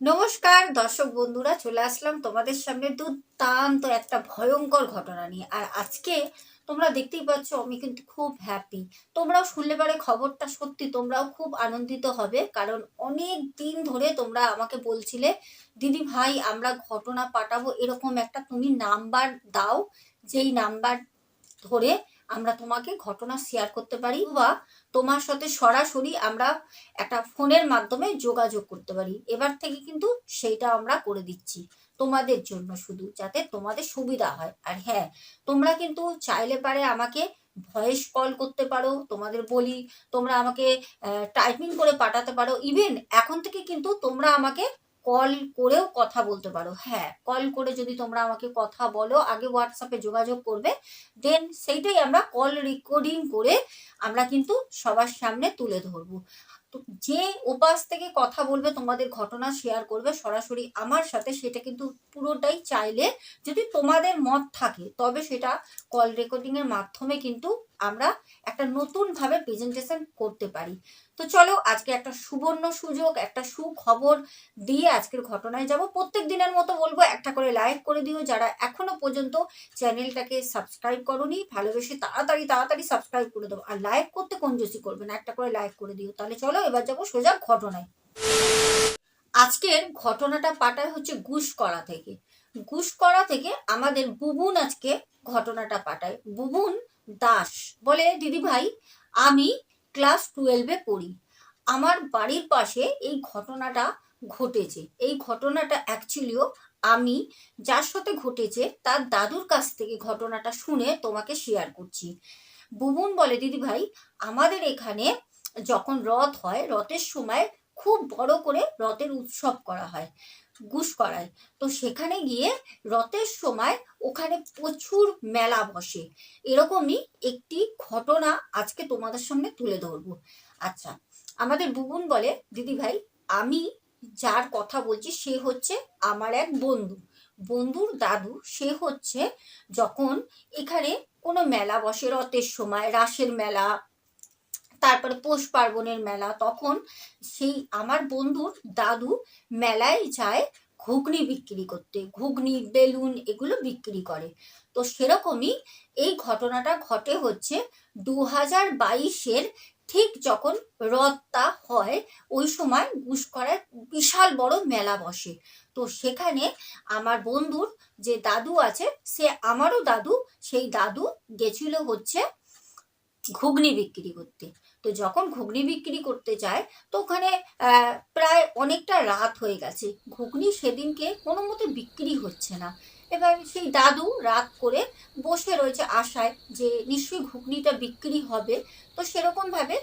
নমস্কার, দর্শক বন্ধুরা, চলে আসলাম তোমাদের সামনে দুর্দান্ত একটা ভয়ঙ্কর ঘটনা নিয়ে। আর আজকে তোমরা দেখতেই পাচ্ছ, আমি কিন্তু খুব হ্যাপি তোমরাও শুনলে পারে খবরটা সত্যি, তোমরাও খুব আনন্দিত হবে। কারণ অনেক দিন ধরে তোমরা আমাকে বলছিলে, দিদি ভাই, আমরা ঘটনা পাঠাবো এরকম একটা, তুমি নাম্বার দাও। যেই নাম্বার ধরে আমরা তোমাকে ঘটনা শেয়ার করতে পারি বা তোমার সাথে সরাসরি আমরা একটা ফোনের মাধ্যমে যোগাযোগ করতে পারি। এবার থেকে কিন্তু সেইটা আমরা করে দিচ্ছি তোমাদের জন্য শুধু, যাতে তোমাদের সুবিধা হয়। আর হ্যাঁ তোমরা কিন্তু চাইলে পারে আমাকে ভয়েস কল করতে পারো, তোমাদের বলি, তোমরা আমাকে টাইপিং করে পাঠাতে পারো। ইভেন এখন থেকে কিন্তু তোমরা আমাকে কল করেও কথা বলতে পারো। হ্যাঁ কল করে যদি তোমরা আমাকে কথা বলো, আগে হোয়াটসঅ্যাপে যোগাযোগ করবে দেন সেইটাই আমরা কল রেকর্ডিং করে আমরা কিন্তু সবার সামনে তুলে ধরবো। তো যে উপাস থেকে কথা বলবে, তোমাদের ঘটনা শেয়ার করবে, সরাসরি আমার সাথে, সেটা কিন্তু পুরোটাই চাইলে যদি তোমাদের মত থাকে, তবে সেটা কল রেকর্ডিং এর মাধ্যমে কিন্তু আমরা একটা নতুন ভাবে প্রেজেন্টেশন করতে পারি। তো চলো আজকে একটা সুবর্ণ সুযোগ, একটা সুখবর দিয়ে আজকের ঘটনায় যাব। প্রত্যেক দিনের মতো বলব, একটা করে লাইক করে দিও যারা এখনও পর্যন্ত চ্যানেলটাকে সাবস্ক্রাইব করনি। ভালোবেসে তাড়াতাড়ি তাড়াতাড়ি সাবস্ক্রাইব করে দেবো। আর লাইক করতে কঞ্জুসি করবে না, একটা করে লাইক করে দিও। তাহলে চলো এবার যাব সোজা ঘটনায়। আজকের ঘটনাটা পাঠায় হচ্ছে ঘুষ গুসকরা থেকে। গুসকরা থেকে আমাদের বুবুন আজকে ঘটনাটা পাঠায়। বুবুন দাস বলে, দিদি ভাই, আমি ক্লাস টুয়েলভে পড়ি। আমার বাড়ির পাশে এই ঘটনাটা ঘটেছে। এই ঘটনাটা অ্যাকচুয়ালিও আমি যার সাথে ঘটেছে, তার দাদুর কাছ থেকে ঘটনাটা শুনে তোমাকে শেয়ার করছি। বুবুন বলে, দিদি ভাই, আমাদের এখানে যখন রথ হয়, রথের সময় খুব বড় করে রথের উৎসব করা হয়। গুস করায়। তো সেখানে গিয়ে রথের সময় ওখানে প্রচুর মেলা বসে। এরকমই একটি ঘটনা আজকে তোমাদের সামনে তুলে ধরবো। আচ্ছা আমাদের বুবুন বলে, দিদি ভাই, আমি যার কথা বলছি সে হচ্ছে আমার এক বন্ধু। বন্ধুর দাদু, সে হচ্ছে যখন এখানে কোনো মেলা বসে রথের সময়, রাসের মেলা তারপরে পৌষ পার্বণের মেলা, তখন সেই আমার বন্ধুর দাদু মেলায় যায় ঘুগনি বিক্রি করতে। ঘুগনি, বেলুন এগুলো বিক্রি করে। তো সেরকমই এই ঘটনাটা ঘটে হচ্ছে দু হাজার বাইশের ঠিক যখন রথটা হয়, ওই সময় গুসকরায় বিশাল বড় মেলা বসে। তো সেখানে আমার বন্ধুর যে দাদু আছে, সে আমারও দাদু, সেই দাদু গেছিল হচ্ছে ঘুগনি বিক্রি করতে। তো যখন ঘুগনি বিক্রি করতে যায়, তো ওখানে প্রায় অনেকটা রাত হয়ে গেছে। ঘুগনি সেদিনকে কোনো মতে বিক্রি হচ্ছে না। এবার সেই দাদু রাত করে বসে রয়েছে আশায় যে নিশ্চয়ই ঘুগনিটা বিক্রি হবে। তো সেরকমভাবে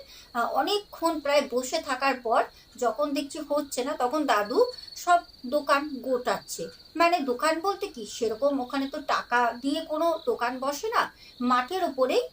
অনেকক্ষণ প্রায় বসে থাকার পর যখন দেখছি হচ্ছে না, তখন দাদু সব দোকান গোটাচ্ছে। মানে দোকান বলতে কি? সেরকম ওখানে তো টাকা দিয়ে কোনো দোকান বসে না। মাঠের ওপরেই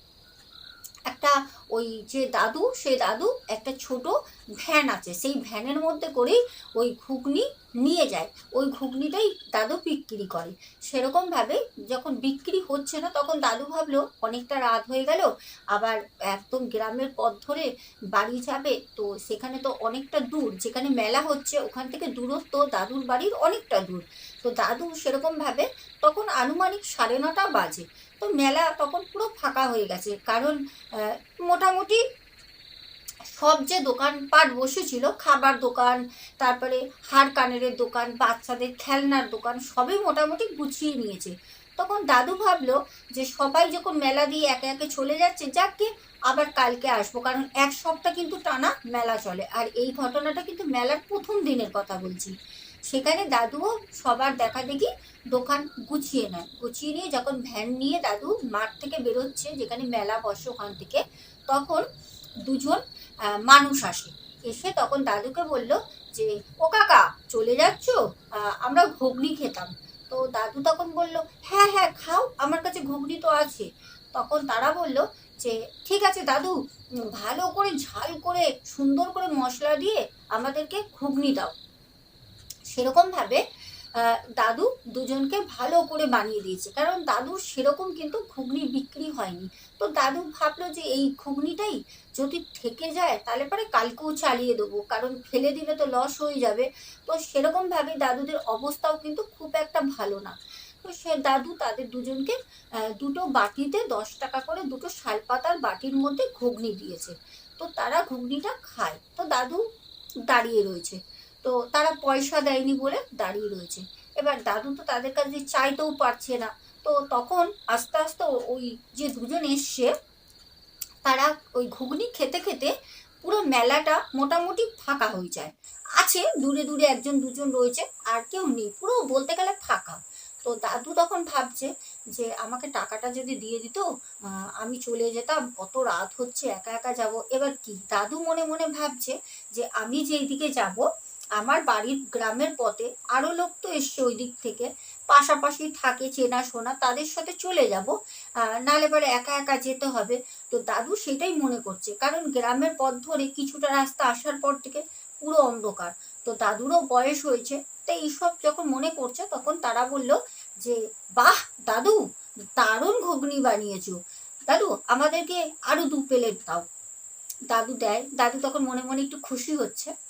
একটা ওই যে দাদু, সেই দাদু একটা ছোট ভ্যান আছে। সেই ভ্যানের মধ্যে করেই ওই ঘুগনি নিয়ে যায়। ওই ঘুগনিটাই দাদু বিক্রি করে। সেরকমভাবে যখন বিক্রি হচ্ছে না, তখন দাদু ভাবলো, অনেকটা রাত হয়ে গেল, আবার একদম গ্রামের পথ ধরে বাড়ি যাবে, তো সেখানে তো অনেকটা দূর। যেখানে মেলা হচ্ছে, ওখান থেকে দূরত্ব দাদুর বাড়ির অনেকটা দূর। তো দাদু সেরকমভাবে তখন আনুমানিক সাড়ে নটা বাজে। তো মেলা তখন পুরো ফাঁকা হয়ে গেছে। কারণ মোটামুটি সব যে দোকানপাট বসেছিল, খাবার দোকান, তারপরে হাড় কানের দোকান, বাচ্চাদের খেলনার দোকান, সবই মোটামুটি গুছিয়ে নিয়েছে। তখন দাদু ভাবলো যে সবাই যখন মেলা দিয়ে একে একে চলে যাচ্ছে যাকে আবার কালকে আসব। কারণ এক সপ্তাহ কিন্তু টানা মেলা চলে। আর এই ঘটনাটা কিন্তু মেলার প্রথম দিনের কথা বলছি। সেখানে দাদুও সবার দেখা দেখি দোকান গুছিয়ে নেয়। গুছিয়ে নিয়ে যখন ভ্যান নিয়ে দাদু মাঠ থেকে বেরোচ্ছে, যেখানে মেলা বসে ওখান থেকে, তখন দুজন মানুষ আসে। এসে তখন দাদুকে বলল যে, ও কাকা, চলে যাচ্ছ? আমরা ঘুগনি খেতাম। তো দাদু তখন বলল হ্যাঁ হ্যাঁ খাও, আমার কাছে ঘুগনি তো আছে। তখন তারা বলল যে, ঠিক আছে দাদু ভালো করে ঝাল করে সুন্দর করে মশলা দিয়ে আমাদেরকে ঘুগনি দাও। সেরকমভাবে দাদু দুজনকে ভালো করে বানিয়ে দিয়েছে। কারণ দাদুর সেরকম কিন্তু ঘুগনি বিক্রি হয়নি। তো দাদু ভাবলো যে এই ঘুগনিটাই যদি থেকে যায়, তাহলে পরে কালকেও চালিয়ে দেবো। কারণ ফেলে দিলে তো লস হয়ে যাবে। তো সেরকমভাবে দাদুদের অবস্থাও কিন্তু খুব একটা ভালো না। তো সে দাদু তাদের দুজনকে দুটো বাটিতে দশ টাকা করে দুটো শালপাতার বাটির মধ্যে ঘুগনি দিয়েছে। তো তারা ঘুগনিটা খায়। তো দাদু দাঁড়িয়ে রয়েছে। তো তারা পয়সা দেয়নি বলে দাঁড়িয়ে রয়েছে। এবার দাদু তো তাদের কাছে চাইতেও পারছে না। তো তখন আস্তে আস্তে ওই যে দুজন এসছে, তারা ওই ঘুগনি খেতে খেতে পুরো মেলাটা মোটামুটি ফাঁকা হয়ে যায়। আছে, দূরে দূরে একজন দুজন রয়েছে আর কেউ নেই, পুরো বলতে গেলে ফাঁকা। তো দাদু তখন ভাবছে যে আমাকে টাকাটা যদি দিয়ে দিত আমি চলে যেতাম, কত রাত হচ্ছে, একা একা যাব। এবার কি? দাদু মনে মনে ভাবছে যে আমি যেই দিকে যাব আমার বাড়ির গ্রামের পথে আরও লোক তো এসছে ওই দিক থেকে। পাশাপাশি থাকে চেনা শোনা, তাদের সাথে চলে যাব। নাহলে পরে একা একা যেতে হবে। তো দাদু সেটাই মনে করছে। কারণ গ্রামের পথ ধরে কিছুটা রাস্তা আসার পর থেকে পুরো অন্ধকার। তো দাদুরও বয়স হয়েছে। তো এইসব যখন মনে করছে, তখন তারা বলল যে, বাহ, দাদু, দারুণ ঘুগনি বানিয়েছো। দাদু, আমাদেরকে আরও দু প্লেট দাও। দাদু দেয়। দাদু তখন মনে মনে একটু খুশি হচ্ছে।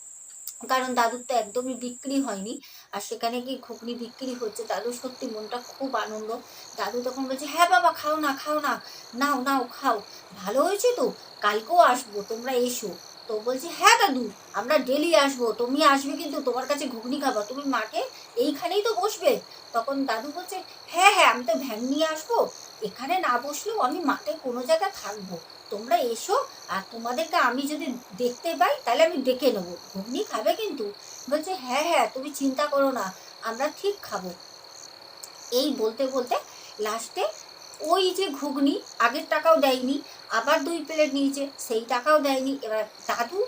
কারণ দাদুর তো একদমই বিক্রি হয়নি। আর সেখানে গিয়ে ঘুগনি বিক্রি হচ্ছে, দাদুর সত্যি মনটা খুব আনন্দ। দাদু তখন বলছে হ্যাঁ বাবা, খাও না খাও না, নাও নাও, খাও। ভালো হয়েছে তো? কালকেও আসব, তোমরা এসো। তো বলছে হ্যাঁ দাদু, আমরা ডেলি আসব, তুমি আসবে কিন্তু তোমার কাছে ঘুগনি খাবা, তুমি মাঠে এইখানেই তো বসবে। তখন দাদু বলছে হ্যাঁ হ্যাঁ আমি তো ভ্যান নিয়ে আসব এখানে না বসলেও আমি মাঠে কোনো জায়গায় থাকব। তোমরা এসো, আর তোমাদেরকে আমি যদি দেখতে পাই, তাহলে আমি ডেকে নেব। ঘুগনি খাবে কিন্তু? বলছে হ্যাঁ হ্যাঁ তুমি চিন্তা করো না, আমরা ঠিক খাব। এই বলতে বলতে লাস্টে ওই যে ঘুগনি আগের টাকাও দেয়নি, আবার দুই প্লেট নিয়েছে, সেই টাকাও দেয়নি। এবার দাদু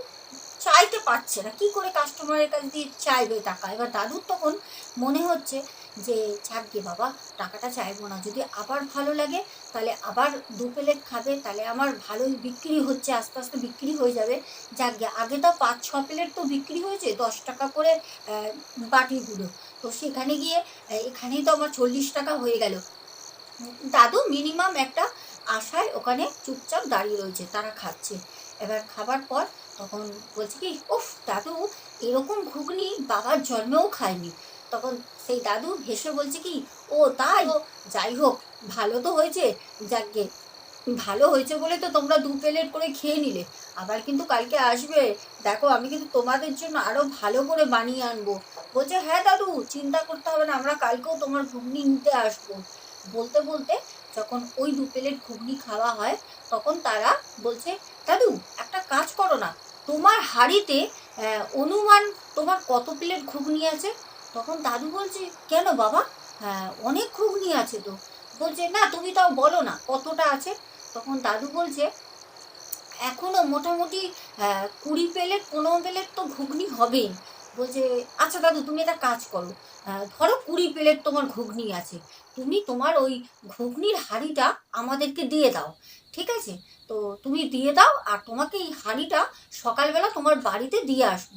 চাইতে পারছে না। কি করে কাস্টমারের কাছে দিয়ে চাইবে টাকা? এবার দাদুর তখন মনে হচ্ছে যে যাকগে বাবা, টাকাটা চাইব না। যদি আবার ভালো লাগে, তাহলে আবার দু প্লেট খাবে। তাহলে আমার ভালোই বিক্রি হচ্ছে, আস্তে আস্তে বিক্রি হয়ে যাবে। যাক যাকগে আগে তো পাঁচ, ছ প্লেট তো বিক্রি হয়েছে, দশ টাকা করে বাটিগুলো তো সেখানে গিয়ে এখানেই তো আমার চল্লিশ টাকা হয়ে গেল। দাদু মিনিমাম একটা আশায় ওখানে চুপচাপ দাঁড়িয়ে রয়েছে, তারা খাচ্ছে। এবার খাবার পর তখন বলছে কি, উফ, দাদু, এরকম ঘুগনি বাবার জন্মেও খায়নি। তখন সেই দাদু হেসে বলছে কি, ও, তাই? যাই হোক, ভালো তো হয়েছে, যাকগে। ভালো হয়েছে বলে তো তোমরা দু প্লেট করে খেয়ে নিলে। আবার কিন্তু কালকে আসবে। দেখো, আমি কিন্তু তোমাদের জন্য আরও ভালো করে বানিয়ে আনব। বলছে হ্যাঁ দাদু, চিন্তা করতে হবে না, আমরা কালকেও তোমার ঘুগনি নিতে আসব। বলতে বলতে যখন ওই দু প্লেট ঘুগনি খাওয়া হয়, তখন তারা বলছে, দাদু, একটা কাজ করো না। তোমার হাঁড়িতে অনুমান তোমার কত প্লেট ঘুগনি আছে? তখন দাদু বলছে কেন বাবা? হ্যাঁ অনেক ঘুগনি আছে তো। বলছে না তুমি তাও বলো না কতটা আছে? তখন দাদু বলছে এখনও মোটামুটি কুড়ি প্লেট পনেরো প্লেট তো ঘুগনি হবেই। বলছে আচ্ছা দাদু তুমি একটা কাজ করো। আহ, ধরো কুড়ি প্লেট তোমার ঘুগনি আছে। তুমি তোমার ওই ঘুগনির হাঁড়িটা আমাদেরকে দিয়ে দাও ঠিক আছে? তো তুমি দিয়ে দাও আর তোমাকে এই হাঁড়িটা সকালবেলা তোমার বাড়িতে দিয়ে আসব।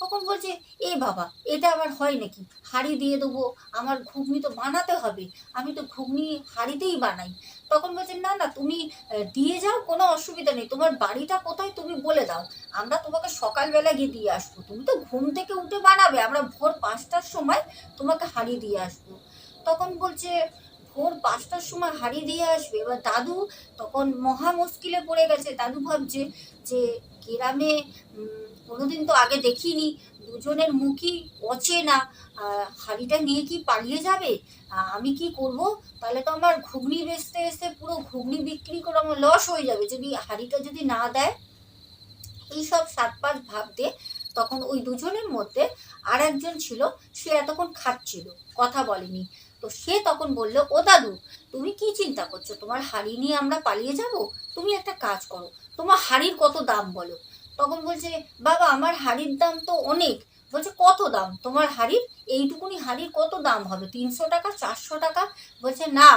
তখন বলছে, এ বাবা, এটা আবার হয় নাকি? হাঁড়ি দিয়ে দেবো, আমার ঘুগনি তো বানাতে হবে। আমি তো ঘুগনি হাঁড়িতেই বানাই। তখন বলছে, না না, তুমি দিয়ে যাও, কোনো অসুবিধা নেই। তোমার বাড়িটা কোথায় তুমি বলে দাও। আমরা তোমাকে সকালবেলা গিয়ে দিয়ে আসব। তুমি তো ঘুম থেকে উঠে বানাবে। আমরা ভোর পাঁচটার সময় তোমাকে হাঁড়ি দিয়ে আসব। তখন বলছে, ভোর পাঁচটার সময় হাঁড়ি দিয়ে আসবে। এবার দাদু তখন মহা মুশকিলে পড়ে গেছে। দাদু ভাবছে যে গ্রামে কোনোদিন তো আগে দেখিনি। দুজনের মুখই অচেনা। হাঁড়িটা নিয়ে কি পালিয়ে যাবে? আমি কি করব? তাহলে তো আমার ঘুগনি বেচতে এসে পুরো ঘুগনি বিক্রি করে আমার লস হয়ে যাবে। যদি হাঁড়িটা যদি না দেয় এইসব সাত পাঁচ ভাবতে তখন ওই দুজনের মধ্যে আর একজন ছিল, সে এতক্ষণ খাচ্ছিল, কথা বলেনি। তো সে তখন বলল, ও দাদু, তুমি কি চিন্তা করছ? তোমার হাড়ি নিয়ে আমরা পালিয়ে যাব? তুমি একটা কাজ করো। তোমার হাড়ির কত দাম বলো? তখন বলছে, বাবা, আমার হাড়ির দাম তো অনেক। বলছে, কত দাম? তোমার হাড়ির? এইটুকুনি হাড়ির কত দাম হবে? তিনশো টাকা, চারশো টাকা? বলছে, না,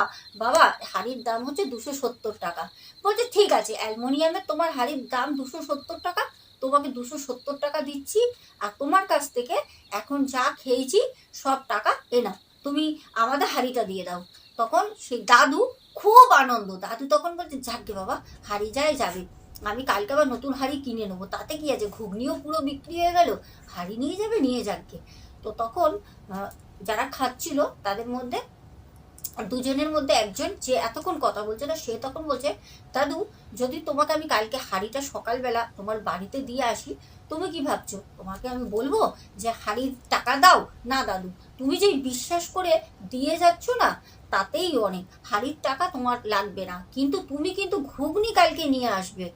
বাবা, হাড়ির দাম হচ্ছে দুশো সত্তর টাকা। বলছে, ঠিক আছে অ্যালমোনিয়ামের তোমার হাড়ির দাম দুশো সত্তর টাকা, তোমাকে দুশো সত্তর টাকা দিচ্ছি, আর তোমার কাছ থেকে এখন যা খেয়েছি, সব টাকা এ না তুমি আমাদের হাড়িটা দিয়ে দাও। তখন সেই দাদু খুব আনন্দ। দাদু তখন বলছে, যাকে বাবা, হাড়ি যায় যাবে। আমি কালকে আবার নতুন হাড়ি কিনে নেব। তাতে কি আছে? ঘুগনিও পুরো বিক্রি হয়ে গেল, হাড়ি নিয়ে যাবে, নিয়ে যাকে তো তখন যারা খাচ্ছিল, তাদের মধ্যে দুজনের মধ্যে একজন যে এতক্ষণ কথা বলছে না, সে তখন বলছে, দাদু, যদি তোমাকে আমি কালকে হাড়িটা সকালবেলা তোমার বাড়িতে দিয়ে আসি, তুমি কি ভাবছ? তোমাকে আমি বলব যে হাড়ির টাকা দাও? না, দাদু, তুমি যেই বিশ্বাস করে দিয়ে যাচ্ছ না তাতেই অনেক। হাড়ির টাকা তোমার লাগবে না। কিন্তু তুমি কিন্তু ঘুগনি কালকে নিয়ে আসবে।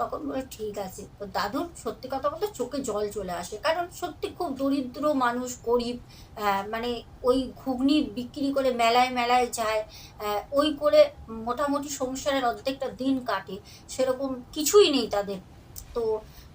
তখন বলে, ঠিক আছে। তো দাদুর সত্যি কথা বলতে চোখে জল চলে আসে। কারণ সত্যি খুব দরিদ্র মানুষ, গরিব মানে ওই ঘুগনি বিক্রি করে মেলায় মেলায় যায়। ওই করে মোটামুটি সংসারের অর্ধেকটা দিন কাটে। সেরকম কিছুই নেই তাদের। তো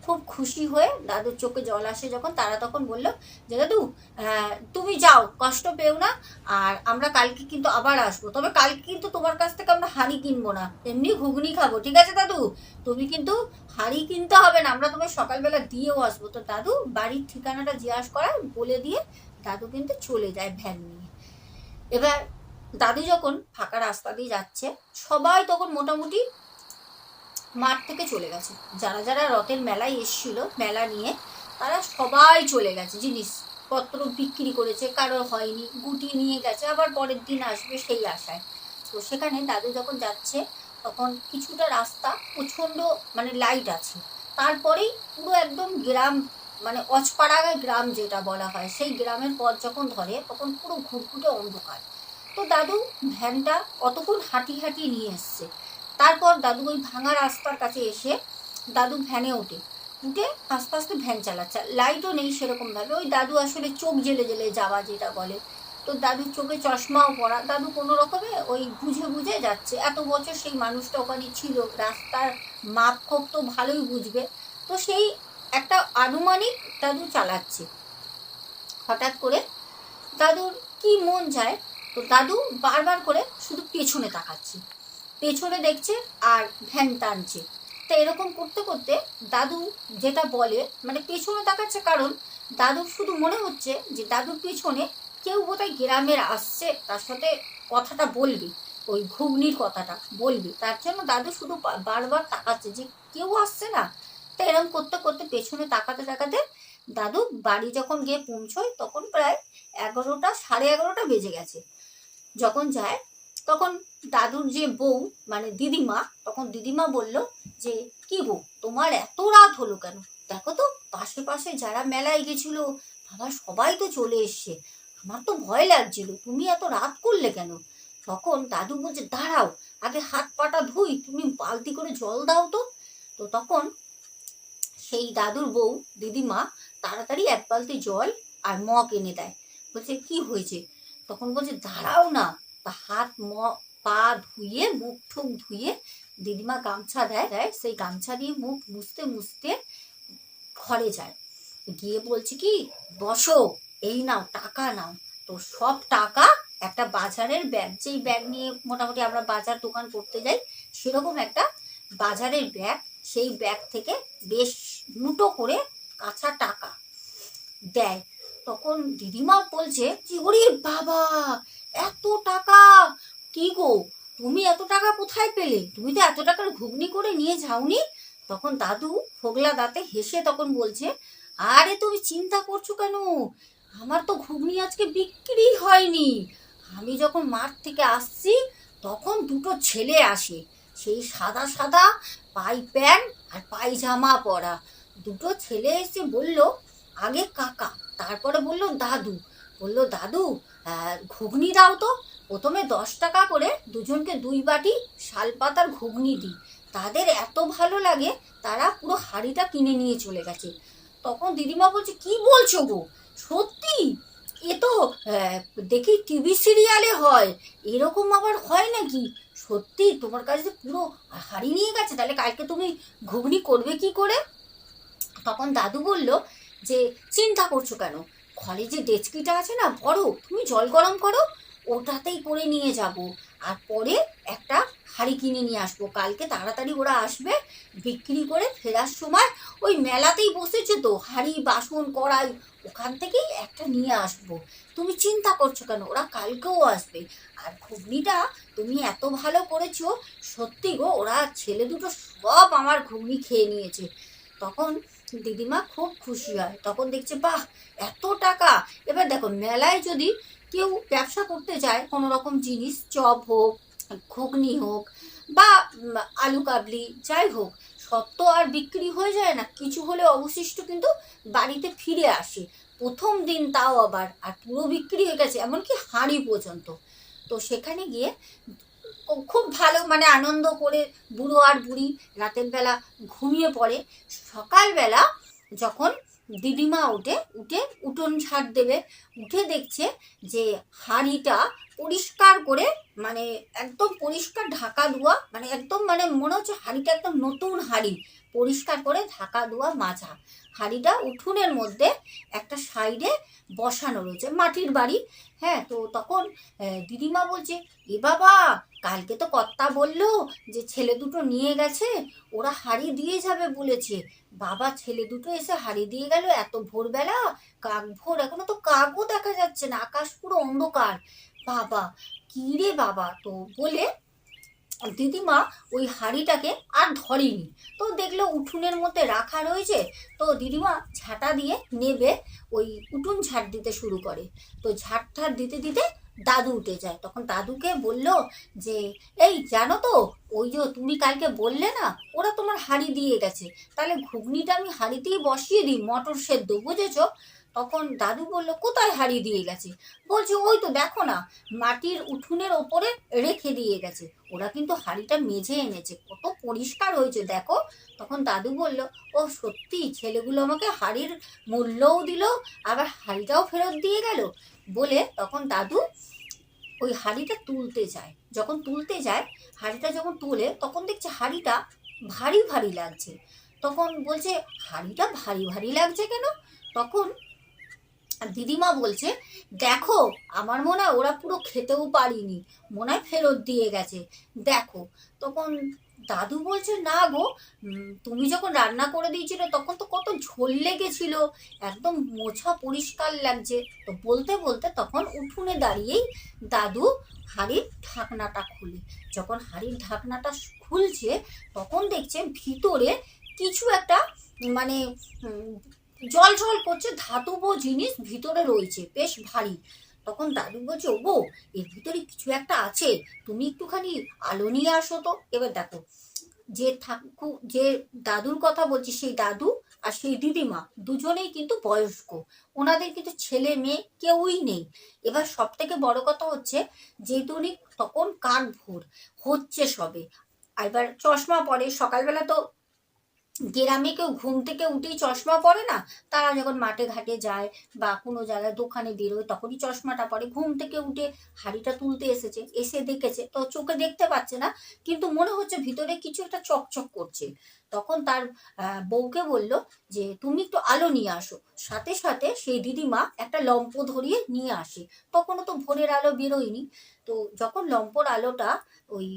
খুব খুশি হয়ে দাদুর চোখে জল আসে যখন তারা তখন বলল যে দাদু আহ, তুমি যাও কষ্ট পেও না আর আমরা কালকে কিন্তু আবার আসব। তবে কালকে কিন্তু তোমার কাছ থেকে আমরা হাঁড়ি কিনবো না এমনি ঘুগনি খাব ঠিক আছে দাদু? তুমি কিন্তু হাঁড়ি কিনতে হবে না আমরা তোমার সকালবেলা দিয়েও আসব। তো দাদু বাড়ির ঠিকানাটা জিজ্ঞাসা করায় বলে দিয়ে দাদু কিন্তু চলে যায় ভ্যান নিয়ে। এবার দাদু যখন ফাঁকা রাস্তা দিয়ে যাচ্ছে সবাই তখন মোটামুটি মাঠ থেকে চলে গেছে। যারা যারা রথের মেলায় এসেছিল, মেলা নিয়ে, তারা সবাই চলে গেছে। জিনিসপত্র বিক্রি করেছে কারোর হয়নি, গুটিয়ে নিয়ে গেছে, আবার পরের দিন আসবে সেই আশায়। তো সেখানে দাদু যখন যাচ্ছে, তখন কিছুটা রাস্তা প্রচণ্ড মানে লাইট আছে। তারপরেই পুরো একদম গ্রাম মানে অজপাড়া গ্রাম যেটা বলা হয়, সেই গ্রামের পথ যখন ধরে, তখন পুরো ঘুটঘুটে অন্ধকার। তো দাদু ভ্যানটা অতক্ষণ হাঁটি হাঁটি নিয়ে এসছে। তারপর দাদু ওই ভাঙা রাস্তার কাছে এসে দাদু ভ্যানে ওঠে। উঠে আস্তে আস্তে ভ্যান চালাচ্ছে। লাইটও নেই সেরকমভাবে। ওই দাদু আসলে চোখ জেলে জেলে যাওয়া যেটা বলে। তো দাদুর চোখে চশমাও পরা। দাদু কোনো রকমে ওই বুঝে বুঝে যাচ্ছে। এত বছর সেই মানুষটা ওখানে ছিল। রাস্তার মাপ খোপ তো ভালোই বুঝবে। তো সেই একটা আনুমানিক দাদু চালাচ্ছে। হঠাৎ করে দাদুর কি মন যায় তো দাদু বারবার করে শুধু পেছনে তাকাচ্ছে। পেছনে দেখছে আর ভ্যান টানছে। তো এরকম করতে করতে দাদু যেটা বলে মানে পেছনে তাকাচ্ছে কারণ দাদুর শুধু মনে হচ্ছে যে দাদুর পেছনে কেউ বোধহয় গ্রামের আসছে, তার সাথে কথাটা বলবে, ওই ঘুগনির কথাটা বলবে। তার জন্য দাদু শুধু বারবার তাকাচ্ছে যে কেউ আসছে না। তো এরকম করতে করতে পেছনে তাকাতে তাকাতে দাদু বাড়ি যখন গিয়ে পৌঁছয়, তখন প্রায় এগারোটা, সাড়ে এগারোটা বেজে গেছে। যখন যায় তখন দাদুর যে বউ মানে দিদিমা, তখন দিদিমা বলল যে, কি গো, তোমার এত রাত হলো কেন? দেখো তো পাশে পাশে যারা মেলায় গেছিল, বাবা সবাই তো চলে এসছে। আমার তো ভয় লাগছিল, তুমি এত রাত করলে কেন? তখন দাদু বলছে, দাঁড়াও, আগে হাত পাটা ধুই, তুমি বালতি করে জল দাও তো। তো তখন সেই দাদুর বউ, দিদিমা, তাড়াতাড়ি এক বালতি জল আর মগ এনে দেয়। বলছে, কি হয়েছে? তখন বলছে, দাঁড়াও না হাত ম, পা ধুয়ে, মুখ ঠুক ধুয়ে দিদিমা গামছা দেয় দেয়, সেই গামছা দিয়ে মুখ মুছতে মুছতে ঘরে যায়। গিয়ে বলছে কি, বসো, এই নাও, টাকা নাও। তো সব টাকা একটা বাজারের ব্যাগ, যেই ব্যাগ নিয়ে মোটামুটি আমরা বাজার দোকান করতে যাই, সেরকম একটা বাজারের ব্যাগ, সেই ব্যাগ থেকে বেশ মুটো করে কাঁচা টাকা দেয়। তখন দিদিমা বলছে যে ওরে বাবা এত টাকা? কি গো? তুমি এত টাকা কোথায় পেলে? তুমি তো এত টাকার ঘুগনি করে নিয়ে যাওনি। তখন দাদু ফোগলা দাঁতে হেসে তখন বলছে, আরে তুমি চিন্তা করছ কেন? আমার তো ঘুগনি আজকে বিক্রি হয়নি। আমি যখন মাঠ থেকে আসছি, তখন দুটো ছেলে আসে। সেই সাদা সাদা পাই প্যান্ট আর পায়জামা পরা। দুটো ছেলে এসে বলল, আগে কাকা। তারপরে বলল, দাদু। বলল, দাদু ঘুগনি দাও তো। প্রথমে দশ টাকা করে দুজনকে দুই বাটি শালপাতার ঘুগনি দিই। তাদের এত ভালো লাগে, তারা পুরো হাঁড়িটা কিনে নিয়ে চলে গেছে। তখন দিদিমা বলছে, কি বলছো গো? সত্যি? এ তো দেখি টিভি সিরিয়ালে হয়। এরকম আবার হয় নাকি? সত্যি, তোমার কাছে পুরো হাঁড়ি নিয়ে গেছে, তাহলে কালকে তুমি ঘুগনি করবে কি করে? তখন দাদু বলল যে, চিন্তা করছ কেন? যে ডেচকিটা আছে না, বড়, তুমি জল গরম করো, ওটাতেই করে নিয়ে যাব। আর পরে একটা হাঁড়ি কিনে নিয়ে আসব। কালকে তাড়াতাড়ি ওরা আসবে, বিক্রি করে ফেরার সময় ওই মেলাতেই বসেছে তো, হাঁড়ি, বাসন, কড়াই, ওখান থেকেই একটা নিয়ে আসব। তুমি চিন্তা করছ কেন? ওরা কালকেও আসবে। আর ঘুগনিটা তুমি এত ভালো করেছ, সত্যি গো, ওরা ছেলে দুটো সব আমার ঘুগনি খেয়ে নিয়েছে। তখন দিদিমা খুব খুশি হয়। তখন দেখছে, বাহ, এত টাকা। এবার দেখো, মেলায় যদি কেউ ব্যবসা করতে যায়, কোনো রকম জিনিস, চপ হোক, ঘুগনি হোক বা আলু কাবলি, যাই হোক, সব তো আর বিক্রি হয়ে যায় না। কিছু হলে অবশিষ্ট কিন্তু বাড়িতে ফিরে আসে। প্রথম দিন তাও আবার, আর পুরো বিক্রি হয়ে গেছে, এমনকি হাঁড়ি পর্যন্ত। তো সেখানে গিয়ে খুব ভালো মানে আনন্দ করে বুড়ো আর বুড়ি রাতের বেলা ঘুমিয়ে পড়ে। সকালবেলা যখন দিদিমা উঠে উঠে উঠোন ঝাড় দেবে, উঠে দেখছে যে হাঁড়িটা পরিষ্কার করে মানে একদম পরিষ্কার ঢাকা ধোয়া মানে একদম মানে মনে হচ্ছে হাঁড়িটা একদম নতুন হাঁড়ি। পরিষ্কার করে ঢাকা ধোয়া মাজা। হাঁড়িটা উঠোনের মধ্যে একটা সাইডে বসানো রয়েছে, মাটির বাড়ি। হ্যাঁ তো তখন দিদিমা বলছে, এ বাবা, কালকে তো কর্তা বলল যে ছেলে দুটো নিয়ে গেছে, ওরা হাড়ি দিয়ে যাবে বলেছে। বাবা, ছেলে দুটো এসে হাড়ি দিয়ে গেল এত ভোরবেলা, কাক ভোর, এখনও তো কাকও দেখা যাচ্ছে না, আকাশ পুরো অন্ধকার। বাবা, কি রে বাবা, তো বলে দিদিমা ওই হাঁড়িটাকে আর ধরেনি। তো দেখল উঠোনের মধ্যে রাখা রয়েছে, তো দিদিমা ঝাঁটা দিয়ে নেবে, ওই উঠুন ঝাড় দিতে শুরু করে। তো ঝাড় ঠাড় দিতে দিতে দাদু উঠে যায়। তখন দাদুকে বলল যে, এই জানো তো, ওই যে তুমি কালকে বললে না, ওরা তোমার হাঁড়ি দিয়ে গেছে। তাহলে ঘুগনিটা আমি হাঁড়িতেই বসিয়ে দিই, মটর সেদ্ধ, বুঝেছ? তখন দাদু বলল, কোথায় হাঁড়ি দিয়ে গেছে? বলছে, ওই তো দেখো না, মাটির উঠোনের ওপরে রেখে দিয়ে গেছে। ওরা কিন্তু হাঁড়িটা মেঝে এনেছে। কত পরিষ্কার হয়েছে, দেখো। তখন দাদু বলল, ও সত্যি, ছেলেগুলো আমাকে হাঁড়ির মূল্যও দিল, আবার হাঁড়িটাও ফেরত দিয়ে গেল? বলে তখন দাদু ওই হাঁড়িটা তুলতে যায়। যখন তুলতে যায়, হাঁড়িটা যখন তুলে, তখন দেখছে হাঁড়িটা ভারী ভারী লাগছে। তখন বলছে, হাঁড়িটা ভারী ভারী লাগছে কেন? তখন দিদিমা বলছে, দেখো, আমার মনে হয় ওরা পুরো খেতেও পারিনি। মনে হয় ফেরত দিয়ে গেছে। দেখো। তখন দাদু বলছে, না গো তুমি যখন রান্না করে দিয়েছিলে, তখন তো কত ঝোল লেগেছিল। একদম মোছা পরিষ্কার লাগছে। তো বলতে বলতে তখন উঠোনে দাঁড়িয়েই দাদু হাড়ির ঢাকনাটা খুলে। যখন হাড়ির ঢাকনাটা খুলছে, তখন দেখছে ভিতরে কিছু একটা মানে জল জল করছে ধাতব জিনিস ভিতরে রয়েছে বেশ ভারী। তখন দাদু বলছে ও গো, এর ভিতরে কিছু একটা আছে তুমি একটুখানি আলো নিয়ে আসো তো। এবার দেখো যে ঠাকু যে দাদুর কথা বলছি সেই দাদু আর সেই দিদিমা দুজনেই কিন্তু বয়স্ক। ওনাদের কিন্তু ছেলে মেয়ে কেউই নেই। এবার সব থেকে বড় কথা হচ্ছে উনি তখন কাক ভোর হচ্ছে সবে। এবার চশমা পরে সকালবেলা তো গ্রামে কেউ ঘুম থেকে উঠেই চশমা পরে না, তারা যখন মাঠে ঘাটে যায় বা কোনো জায়গায় দোকানে বেরোয় তখনই চশমাটা পরে। ঘুম থেকে উঠে হাড়িটা তুলতে এসেছে, এসে দেখেছে, তো চোখে দেখতে পাচ্ছে না, কিন্তু মনে হচ্ছে ভিতরে কিছু একটা চকচক করছে। তখন তার বউকে বলল যে, তুমি একটু আলো নিয়ে আসো। সাথে সাথে সেই দিদিমা একটা লম্প ধরিয়ে নিয়ে আসে। তখনও তো ভোরের আলো বেরোয়নি। তো যখন লম্পর আলোটা ওই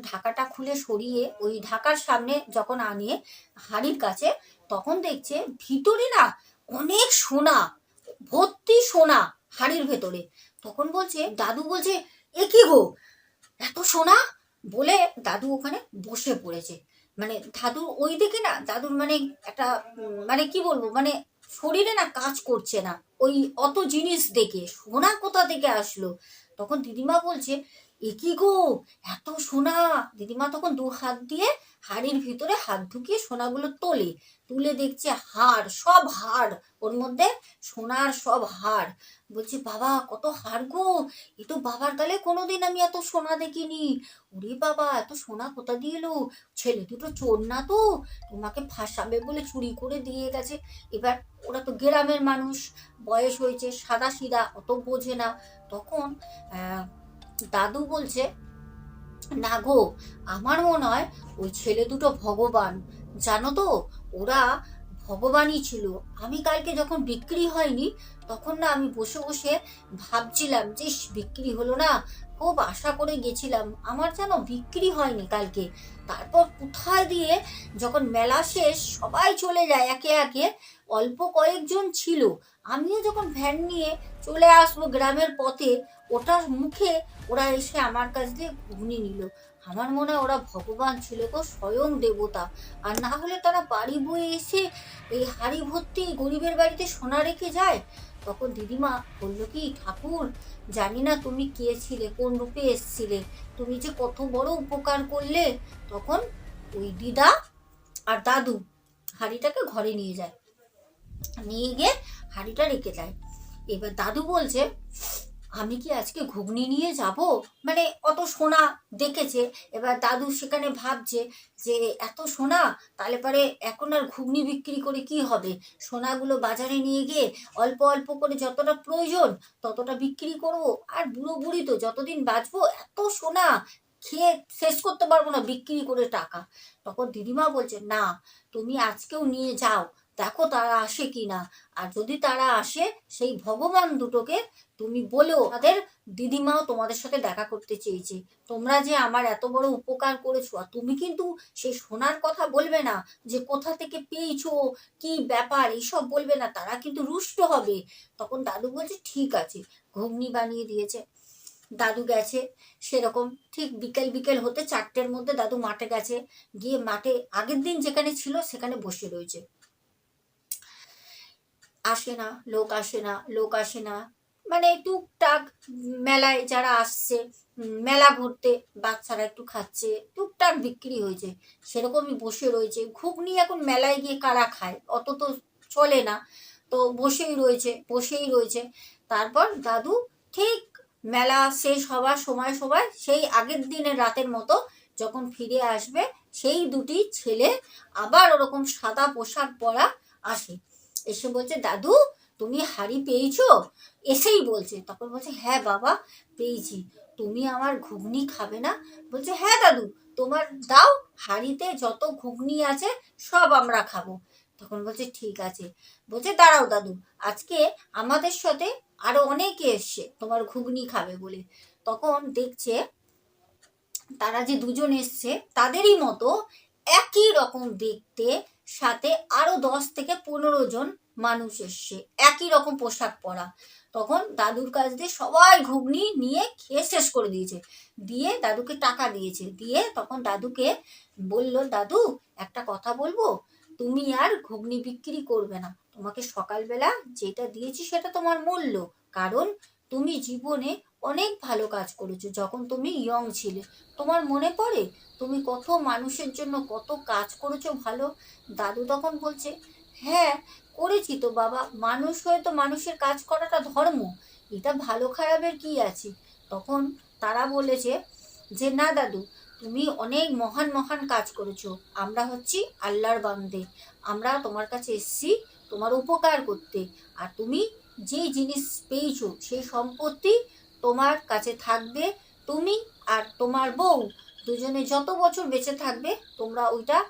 ঢাকাটা খুলে সরিয়ে ওই ঢাকার সামনে যখন আনিয়ে হাড়ির কাছে, তখন দেখছে ভিতরে না অনেক সোনা, ভর্তি সোনা হাড়ির ভেতরে। তখন বলছে, দাদু বলছে, এ কি গো, এত সোনা? বলে দাদু ওখানে বসে পড়েছে। মানে দাদুর ওই দিকে না, দাদুর মানে একটা মানে কি বলব মানে শরীরে না কাজ করছে না। ওই অত জিনিস দেখে, সোনা কোথা থেকে আসলো? তখন দিদিমা বলছে এ কি গো? এত সোনা। দিদিমা তখন দু হাত দিয়ে হাড়ির ভিতরে হাত ঢুকিয়ে সোনাগুলো তোলে। তুলে দেখছে হাড়, সব হাড়। ওর মধ্যে সোনার সব হাড়। বলছে, বাবা, কত হাড় গো! এ তো বাবার গালে কোনোদিন আমি এত সোনা দেখিনি। ওরে বাবা, এত সোনা কোথা দিয়ে এলো? ছেলে দুটো চোর না তো? তোমাকে ফাঁসাবে বলে চুরি করে দিয়ে গেছে। এবার ওরা তো গ্রামের মানুষ। বয়স হয়েছে সাদা সিধা অত বোঝে না। তখন দাদু বলছে, না গো, আমার মনে হয় ওই ছেলে দুটো ভগবান। জানো তো, ওরা ভগবানই ছিল। আমি কালকে যখন বিক্রি হয়নি, তখন না আমি বসে বসে ভাবছিলাম যে বিক্রি হলো না। খুব আশা করে গেছিলাম। আমার যেন বিক্রি হয়নি কালকে। তারপর কোথায় দিয়ে যখন মেলা শেষ, সবাই চলে যায় একে একে, অল্প কয়েকজন ছিল। আমিও যখন ভ্যান নিয়ে চলে আসব গ্রামের পথে ওটার মুখে ওরা এসে আমার কাছ দিয়ে ঘুগনি নিল। আমার মনে হয় ওরা ভগবান ছিল গো, স্বয়ং দেবতা। আর না হলে তারা বাড়ি বয়ে এসে এই হাড়ি ভর্তি গরিবের বাড়িতে সোনা রেখে যায়? তখন দিদিমা বলল, কি ঠাকুর, জানি না তুমি কে ছিলে, কোন রূপে এসছিলে, তুমি যে কত বড় উপকার করলে। তখন ওই দিদা আর দাদু হাড়িটাকে ঘরে নিয়ে যায়। নিয়ে গিয়ে হাড়িটা রেখে যায় এবার দাদু বলছে আমি কি আজকে ঘুগনি নিয়ে যাব? মানে অত সোনা দেখেছে। এবার দাদু সেখানে ভাবছে যে, এত সোনা? তাহলে পরে এখন আর ঘুগনি বিক্রি করে কি হবে? সোনাগুলো বাজারে নিয়ে গিয়ে অল্প অল্প করে যতটা প্রয়োজন ততটা বিক্রি করব। আর বুড়ো বুড়ি তো যতদিন বাঁচবো, এত সোনা খেয়ে শেষ করতে পারব না বিক্রি করে টাকা। তখন দিদিমা বলছে, না, তুমি আজকেও নিয়ে যাও। দেখো তারা আসে কি না আর যদি তারা আসে, সেই ভগবান দুটোকে তুমি বলেও তাদের দিদিমাও তোমাদের সাথে দেখা করতে চেয়েছে। তোমরা যে আমার এত বড় উপকার করেছ, আর তুমি কিন্তু সেই সোনার কথা বলবে না যে কোথা থেকে পেয়েছ, কি ব্যাপার, এইসব বলবে না, তারা কিন্তু রুষ্ট হবে। তখন দাদু বলছে, ঠিক আছে। ঘুগনি বানিয়ে দিয়েছে। দাদু গেছে সেরকম। ঠিক বিকেল বিকেল হতে চারটের মধ্যে দাদু মাঠে গেছে। গিয়ে মাঠে আগের দিন যেখানে ছিল, সেখানে বসে রয়েছে। আসে না, লোক আসে না, লোক আসে না। মানে টুকটাক মেলায় যারা আসছে মেলা ঘুরতে বাচ্চারা একটু খাচ্ছে, টুকটাক বিক্রি হয়েছে, সেরকমই বসে রয়েছে। ঘুগনি এখন মেলায় গিয়ে কারা খায়? অত তো চলে না। তো বসেই রয়েছে বসেই রয়েছে। তারপর দাদু ঠিক মেলা শেষ হওয়ার সময় সময় সেই আগের দিনের রাতের মতো যখন ফিরে আসবে, সেই দুটি ছেলে আবার ওরকম সাদা পোশাক পরা আসে। এসে বলছে, দাদু, তুমি হাড়ি পেয়েছ? এসেই বলছে। তখন বলছে হ্যাঁ বাবা, পেয়েছি। তুমি আমার ঘুগনি খাবে না? বলছে হ্যাঁ দাদু, তোমার দাও, হাড়িতে যত ঘুগনি আছে সব আমরা খাব। তখন বলছে, ঠিক আছে। বলছে, দাঁড়াও দাদু, আজকে আমাদের সাথে আরও অনেকে এসছে, তোমার ঘুগনি খাবে বলে। তখন দেখছে, তারা যে দুজন এসছে, তাদেরই মতো একই রকম দেখতে সাথে আরও দশ থেকে পনেরো জন মানুষ এসছে। একই রকম পোশাক পরা। তখন দাদুর কাছ দিয়ে সবাই ঘুগনি নিয়ে খেয়ে শেষ করে দিয়েছে। দিয়ে দাদুকে টাকা দিয়েছে। দিয়ে তখন দাদুকে বলল, দাদু, একটা কথা বলব? তুমি আর ঘুগনি বিক্রি করবে না। তোমাকে সকালবেলা যেটা দিয়েছি সেটা তোমার মূল্য। কারণ তুমি জীবনে অনেক ভালো কাজ করেছ যখন তুমি ইয়ং ছিলে। তোমার মনে পড়ে? তুমি কত মানুষের জন্য কত কাজ করেছ ভালো? দাদু তখন বলছে হ্যাঁ করেছি তো বাবা। মানুষ হয়ে তো মানুষের কাজ করাটা ধর্ম। এটা ভালো খারাপের কি আছে? তখন তারা বলেছে যে, না দাদু, তুমি অনেক মহান মহান কাজ করেছ। আমরা হচ্ছি আল্লাহর বান্দে। আমরা তোমার কাছে এসছি তোমার উপকার করতে। আর তুমি যে জিনিস পেয়েছ সেই সম্পত্তি তোমার কাছে থাকবে, তুমি আর তোমার বউ দুজনে যত বছর বেঁচে থাকবে, তোমরা ওইটা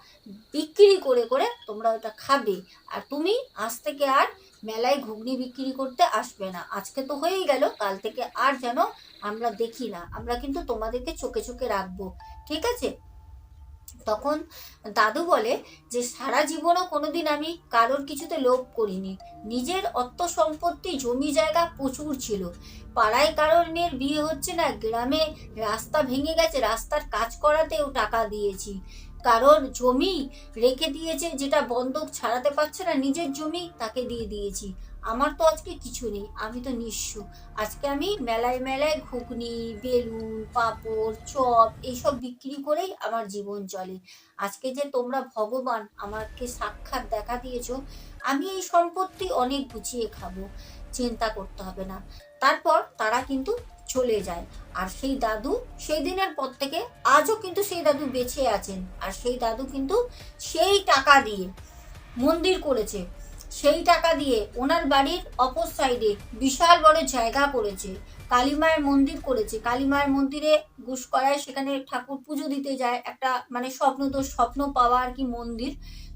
বিক্রি করে করে তোমরা ওইটা খাবে। আর তুমি আজ থেকে আর মেলায় ঘুগনি বিক্রি করতে আসবে না। আজকে তো হয়েই গেল, কাল থেকে আর যেন আমরা দেখি না। আমরা কিন্তু তোমাদেরকে চোখে চোখে রাখব। ঠিক আছে? তখন দাদু বলে যে, সারা জীবনও কোনোদিন আমি কারোর কিছুতে লোভ করিনি। নিজের অর্থ সম্পত্তি জমি জায়গা প্রচুর ছিল। পাড়ায় কারোর মেয়ের বিয়ে হচ্ছে না, গ্রামে রাস্তা ভেঙে গেছে, রাস্তার কাজ করাতেও টাকা দিয়েছি। কারোর জমি রেখে দিয়েছে, যেটা বন্ধক ছাড়াতে পারছে না, নিজের জমি তাকে দিয়ে দিয়েছি। আমার তো আজকে কিছু নেই, আমি তো নিঃস্ব। আজকে আমি মেলায় মেলায় ঘুগনি, বেলুন, পাঁপড়, চপ এইসব বিক্রি করেই আমার জীবন চলে। আজকে যে তোমরা ভগবান আমাকে সাক্ষাৎ দেখা দিয়েছ, আমি এই সম্পত্তি অনেক গুছিয়ে খাব, চিন্তা করতে হবে না। তারপর তারা কিন্তু চলে যায়, আর সেই দাদু সেই দিনের পর থেকে আজও কিন্তু সেই দাদু বেঁচে আছেন, আর সেই দাদু কিন্তু সেই টাকা দিয়ে মন্দির করেছে। সেই টাকা দিয়ে ওনার বাড়ির অপর সাইডে বিশাল বড় জায়গা করেছে। কালীমায়ের মন্দির করেছে। কালীমায়ের মন্দিরে ঘুষ করায় সেখানে ঠাকুর পুজো দিতে যায়। একটা মানে স্বপ্ন তো স্বপ্ন পাওয়া আর কি মন্দির।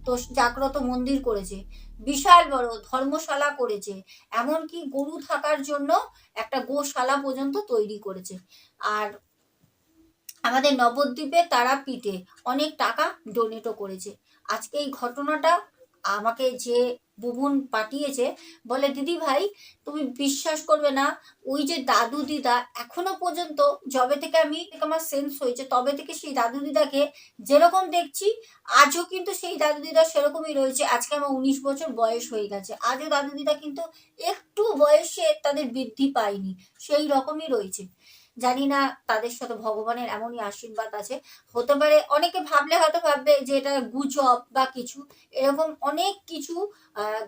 তো জাগ্রত মন্দির করেছে। বিশাল বড় ধর্মশালা করেছে। এমনকি গরু থাকার জন্য একটা গোশালা পর্যন্ত তৈরি করেছে। আর আমাদের নবদ্বীপে তারাপীঠে অনেক টাকা ডোনেটও করেছে। আজকে এই ঘটনাটা আমাকে যে বুবুন পাঠিয়েছে, বলে, দিদি ভাই, তুমি বিশ্বাস করবে না, ওই যে দাদু দিদা এখনও পর্যন্ত যবে থেকে আমি আমার সেন্স হয়েছে, তবে থেকে সেই দাদু দিদাকে যেরকম দেখছি, আজও কিন্তু সেই দাদু দিদা সেরকমই রয়েছে। আজকে আমার উনিশ বছর বয়স হয়ে গেছে। আজও দাদু দিদা কিন্তু একটু বয়সে তাদের বৃদ্ধি পায়নি। সেই রকমই রয়েছে। জানি না তাদের সাথে ভগবানের এমনই আশীর্বাদ আছে। হতে পারে অনেকে ভাবলে হয়তো ভাববে যে এটা গুজব বা কিছু। এরকম অনেক কিছু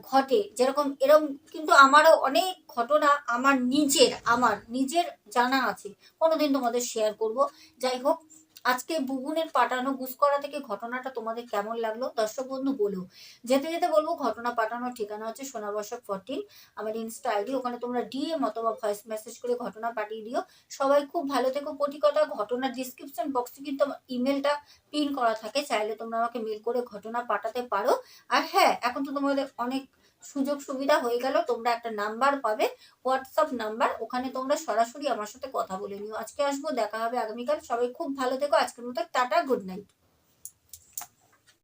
ঘটে। যেরকম এরকম কিন্তু আমারও অনেক ঘটনা আমার নিজের আমার নিজের জানা আছে। কোনোদিন তোমাদের শেয়ার করব। যাই হোক আজকে বুবুনের পাঠানো গুসকরা থেকে ঘটনাটা তোমাদের কেমন লাগল? দর্শক বন্ধু, বলো। যেতে যেতে বলব, ঘটনা পাঠানোর ঠিকানা হচ্ছে সোনাবর্ষক ফোরটিন আমার ইনস্টা আইডি ওখানে তোমরা ডিএম অথবা ভয়েস মেসেজ করে ঘটনা পাঠিয়ে দিও। সবাই খুব ভালো থেকো কোটি কথা। ঘটনার ডিসক্রিপশন বক্সে কিন্তু ইমেলটা পিন করা থাকে। চাইলে তোমরা আমাকে মেল করে ঘটনা পাঠাতে পারো। আর হ্যাঁ এখন তো তোমাদের অনেক সুযোগ সুবিধা হয়ে গেল, তোমরা একটা নাম্বার পাবে হোয়াটসঅ্যাপ নাম্বার ওখানে তোমরা সরাসরি আমার সাথে কথা বলে নিও। আজকে আসব, দেখা হবে আগামীকাল। সবাই খুব ভালো থেকো, আজকের মতো টাটা গুড নাইট